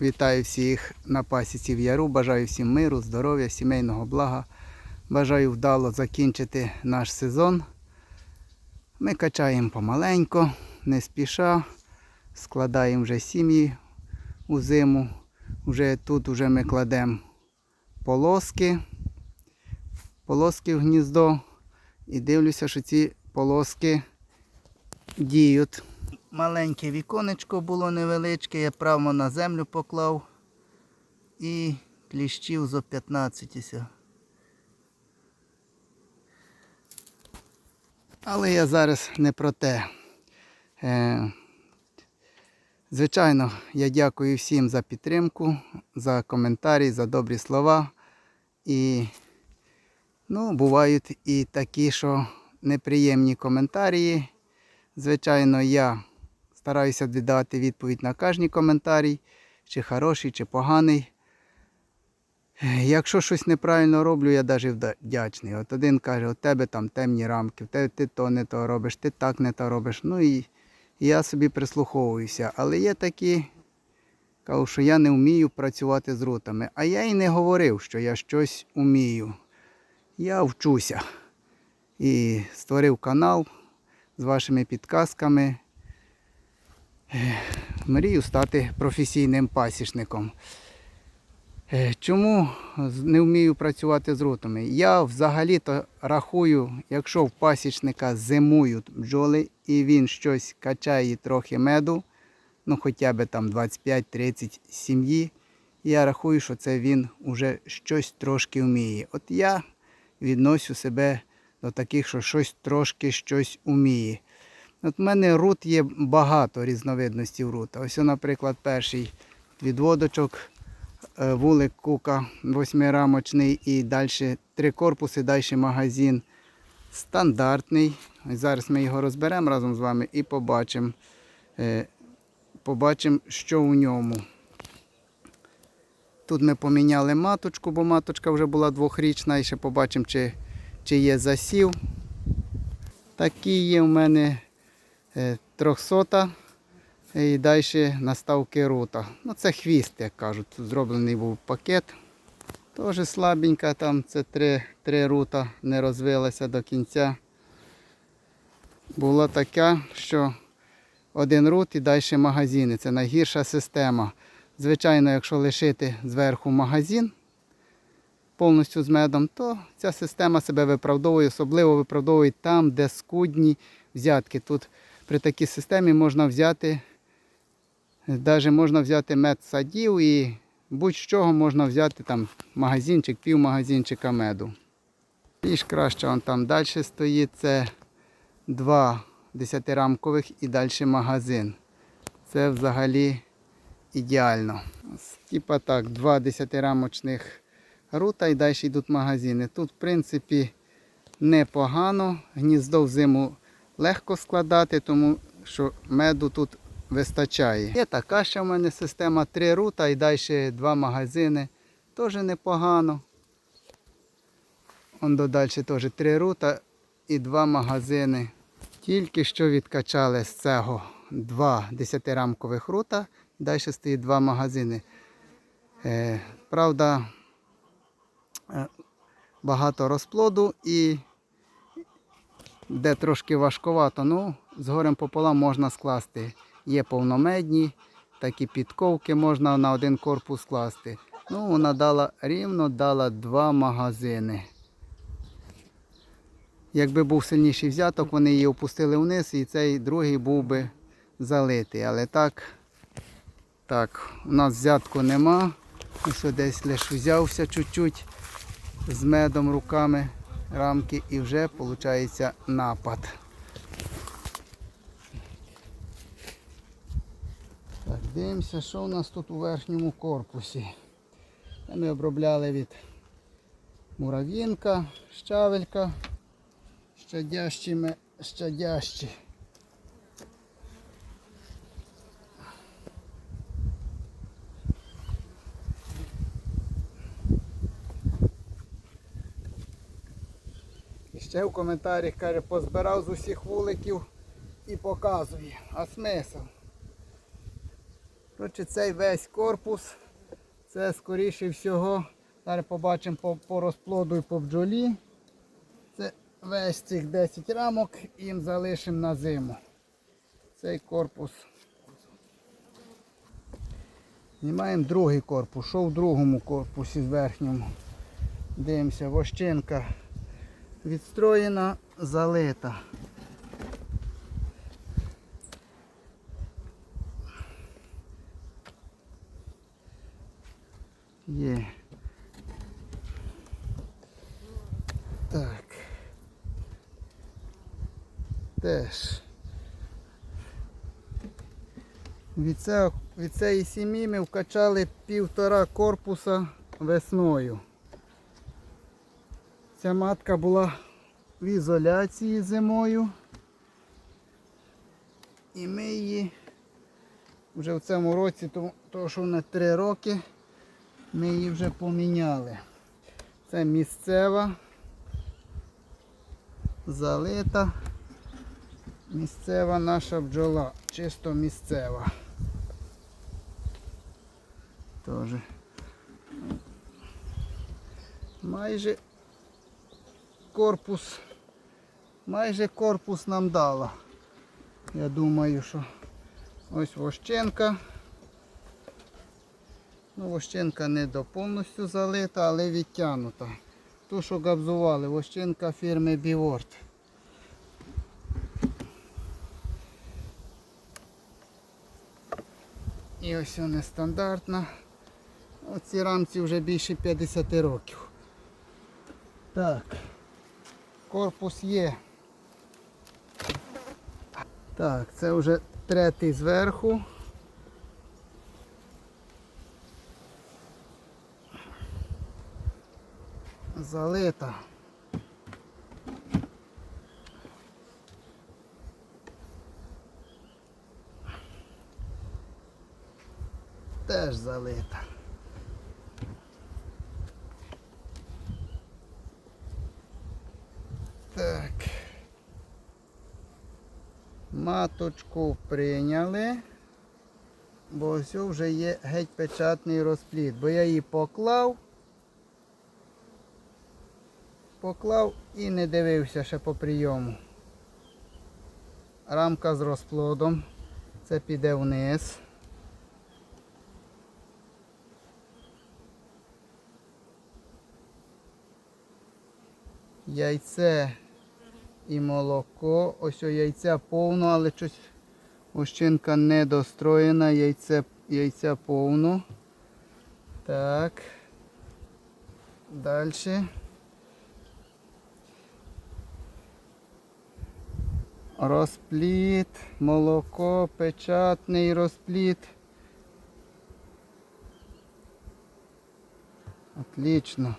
Вітаю всіх на пасіці в Яру. Бажаю всім миру, здоров'я, сімейного блага. Бажаю вдало закінчити наш сезон. Ми качаємо помаленько, не спіша, складаємо вже сім'ї у зиму. Вже тут вже ми кладемо полоски, полоски в гніздо. І дивлюся, що ці полоски діють. Маленьке віконечко було невеличке, я прямо на землю поклав і кліщів зо 15. ся. Але я зараз не про те. Е, звичайно, я дякую всім за підтримку, за коментарі, за добрі слова. І ну, бувають і такі, що неприємні коментарі. Звичайно, я стараюся віддати відповідь на кожний коментарі, чи хороший, чи поганий. Якщо щось неправильно роблю, я навіть вдячний. От один каже, у тебе там темні рамки, тебе ти то не то робиш, ти так не то робиш. Ну і я собі прислуховуюся. Але є такі, кажу, що я не вмію працювати з рутами. А я і не говорив, що я щось вмію. Я вчуся. І створив канал з вашими підказками. Мрію стати професійним пасічником. Чому не вмію працювати з рутами? Я взагалі-то рахую, якщо в пасічника зимують бджоли і він щось качає трохи меду, ну хоча б там 25-30 сім'ї, я рахую, що це він уже щось трошки вміє. От я відносю себе до таких, що щось трошки щось вміє. От в мене рут є багато різновидностей рута. Ось, наприклад, перший відводочок, е, вулик кука восьмирамочний і далі три корпуси, далі магазин стандартний. Ось Зараз ми його розберемо разом з вами і побачимо, е, побачимо, що у ньому. Тут ми поміняли маточку, бо маточка вже була двохрічна, і ще побачимо, чи, чи є засів. Такі є в мене е, 300 і далі наставки рута. Ну це хвіст, як кажуть. Тут зроблений був пакет. Теж слабенька, там це три, три рута не розвилася до кінця. Була така, що один рут і далі магазини. Це найгірша система. Звичайно, якщо лишити зверху магазин повністю з медом, то ця система себе виправдовує, особливо виправдовує там, де скудні взятки. Тут при такій системі можна взяти, навіть можна взяти мед садів і будь-чого можна взяти там магазинчик, півмагазинчика меду. Більш краще он там далі стоїть. Це два десятирамкових і далі магазин. Це взагалі ідеально. Типа так, два десятирамочних рута і далі йдуть магазини. Тут, в принципі, непогано. Гніздо взиму легко складати, тому що меду тут вистачає. Є така ще в мене система три рута і далі два магазини. Теж непогано. Он далі теж три рута і два магазини. Тільки що відкачали з цього два десятирамкових рута, далі стоїть два магазини. Е, правда, е, багато розплоду і де трошки важковато, ну, з горем пополам можна скласти. Є повномедні, такі підковки можна на один корпус скласти. Ну, вона дала рівно дала два магазини. Якби був сильніший взяток, вони її опустили вниз і цей другий був би залитий. Але так, так, у нас взятку нема. Ось десь лише взявся чуть-чуть з медом руками рамки і вже виходить напад. Так, дивимося, що у нас тут у верхньому корпусі. Ми обробляли від мурав'їнка, щавелька, щадящими, щадящі. Ще в коментарях каже, позбирав з усіх вуликів і показує. А смисл? Коротше, цей весь корпус, це скоріше всього, зараз побачимо по, по розплоду і по бджолі. Це весь цих 10 рамок їм залишимо на зиму. Цей корпус. Знімаємо другий корпус. Що в другому корпусі з верхньому? Дивимося, вощинка відстроєна, залита. Є. Так. Теж. Від, цього, від цієї сім'ї ми вкачали півтора корпуса весною. Ця матка була в ізоляції зимою. І ми її вже в цьому році, тому то, що на 3 роки, ми її вже поміняли. Це місцева, залита, місцева наша бджола, чисто місцева. Тоже. Майже корпус, майже корпус нам дала. Я думаю, що ось вощенка. Ну, вощенка не до повністю залита, але відтягнута. Ту, що габзували, вощенка фірми Біворд. І ось вона нестандартна. Оці рамці вже більше 50 років. Так, корпус є. Так, це вже третій зверху. Залита. Теж залита. Так. Маточку прийняли, бо ось вже є геть печатний розплід, бо я її поклав, поклав і не дивився ще по прийому. Рамка з розплодом, це піде вниз. Яйце і молоко. Ось о яйця повно, але щось ощинка не достроєна, яйце, яйця повно. Так. Далі. Розпліт, молоко, печатний розпліт. Отлично.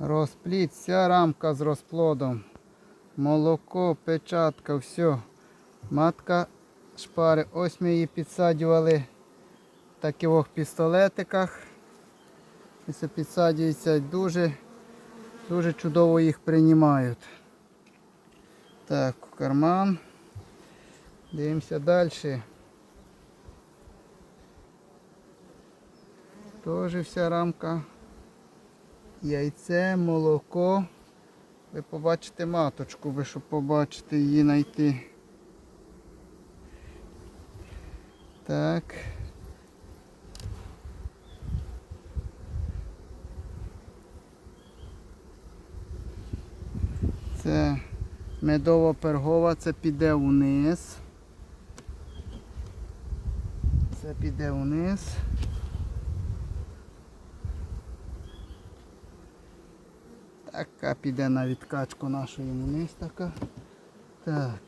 Розпліт, вся рамка з розплодом. Молоко, печатка, все. Матка шпари. Ось ми її підсаджували в таких пістолетиках. Це підсаджується дуже, дуже чудово їх приймають. Так, карман. Дивимося далі. Теж вся рамка яйце, молоко. Ви побачите маточку, ви щоб побачити її знайти. Так. Це медово пергова, це піде вниз. Це піде вниз. Така піде на відкачку нашої вниз така. Так.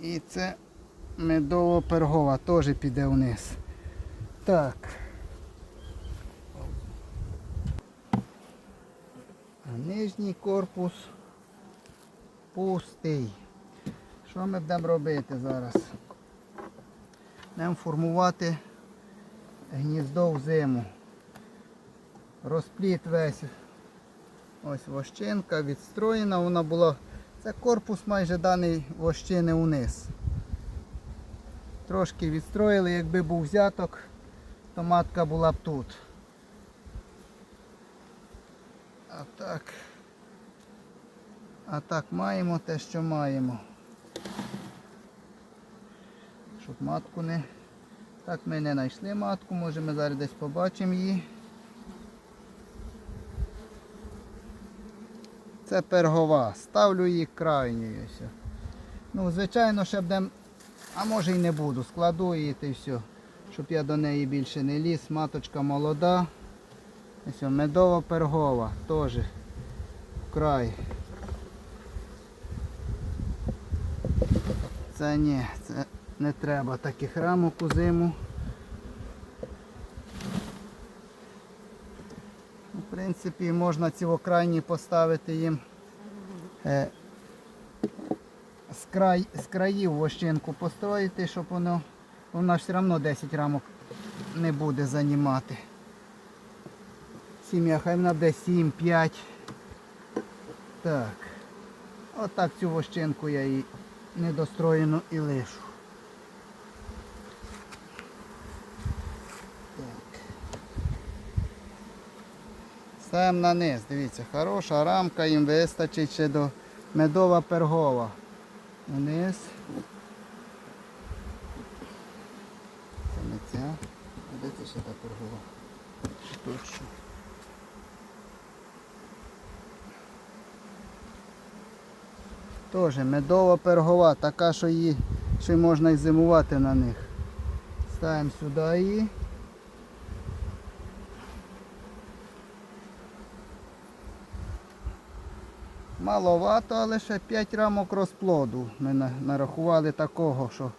І це медово-пергова теж піде вниз. Так. А нижній корпус пустий. Що ми будемо робити зараз? Будемо формувати гніздо в зиму. розпліт весь. Ось вощинка відстроєна, вона була. Це корпус майже даний вощини униз. Трошки відстроїли, якби був взяток, то матка була б тут. А так. А так маємо те, що маємо. Щоб матку не... Так ми не знайшли матку, може ми зараз десь побачимо її. Це пергова. Ставлю її крайньою. Ну, звичайно, ще будем, а може і не буду. Складу її та все. Щоб я до неї більше не ліз. Маточка молода. Ось медова пергова. Теж край. Це ні, це не треба таких рамок у зиму. В принципі, можна ці окрайні поставити їм е, з, край, з країв вощинку построїти, щоб воно, вона все одно 10 рамок не буде займати. Сім'я, хай вона буде 7-5. Так. Отак цю вощинку я її недостроєну і лишу. Ставимо на низ, дивіться, хороша рамка, їм вистачить ще до медова пергова. Вниз. Це не ця. Ще та пергова? Що? Теж медова пергова, така, що її ще можна і зимувати на них. Ставимо сюди її. Маловато, але ще 5 рамок розплоду. Ми нарахували такого, що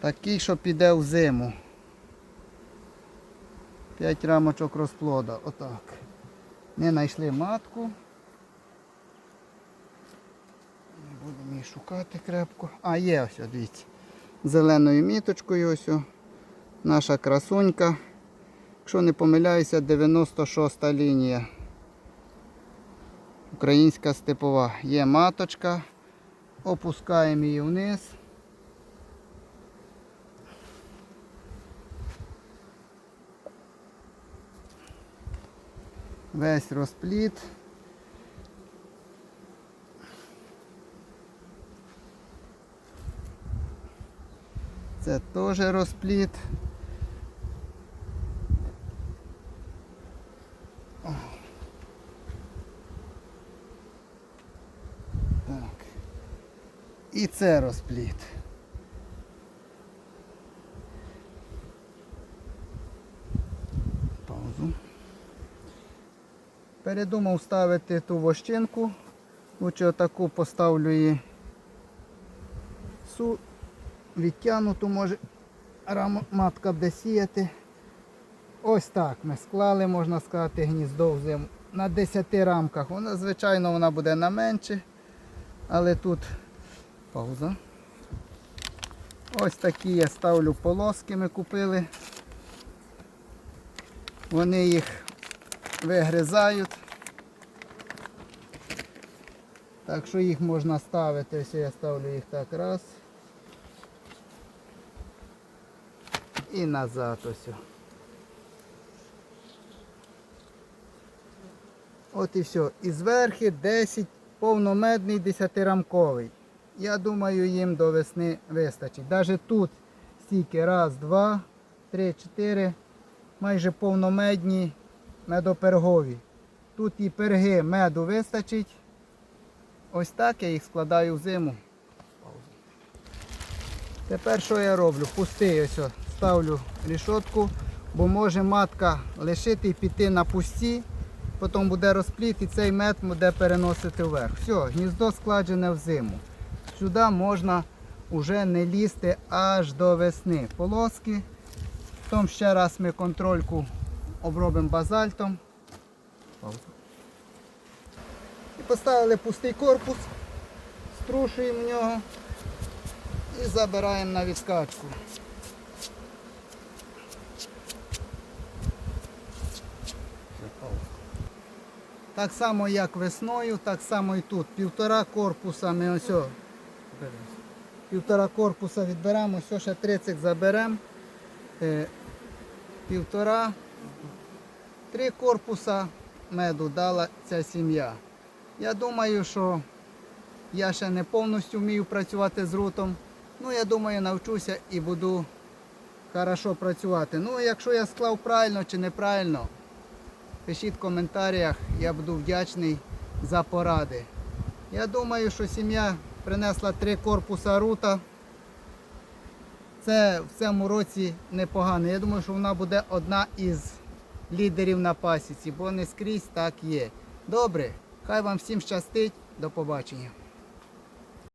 такий, що піде в зиму. 5 рамочок розплода. Отак. Не знайшли матку. Будемо її шукати крепко. А, є ось, дивіться. Зеленою міточкою ось. о. Наша красунька. Якщо не помиляюся, 96 лінія. Українська степова. Є маточка. Опускаємо її вниз. Весь розпліт. Це теж розпліт. Це розпліт. Паузу. Передумав ставити ту вощинку. Лучше отаку поставлю її су відтягнуту, може матка буде сіяти. Ось так ми склали, можна сказати, гніздо в. На 10 рамках. Вона, звичайно, вона буде на менше. Але тут пауза. Ось такі я ставлю полоски, ми купили. Вони їх вигризають. Так що їх можна ставити. Ось я ставлю їх так раз. І назад ось. От і все. І зверхи 10 повномедний 10-рамковий. Я думаю, їм до весни вистачить. Навіть тут стільки раз, два, три, чотири, майже повномедні медопергові. Тут і перги меду вистачить. Ось так я їх складаю в зиму. Тепер що я роблю? Пустий ось ставлю рішотку, бо може матка лишити і піти на пусті, потім буде розпліт і цей мед буде переносити вверх. Все, гніздо складене в зиму. Сюди можна вже не лізти аж до весни. Полоски. Потім ще раз ми контрольку обробимо базальтом. І поставили пустий корпус, струшуємо нього і забираємо на відкачку. Так само, як весною, так само і тут. Півтора корпуса ми ось. Півтора корпуса відберемо, ось ще 30 заберемо. Е, Півтора. Три корпуса меду дала ця сім'я. Я думаю, що я ще не повністю вмію працювати з рутом. Ну, я думаю, навчуся і буду хорошо працювати. Ну, якщо я склав правильно чи неправильно, пишіть в коментарях, я буду вдячний за поради. Я думаю, що сім'я принесла три корпуса рута. Це в цьому році непогано. Я думаю, що вона буде одна із лідерів на пасіці, бо не скрізь так є. Добре, хай вам всім щастить. До побачення.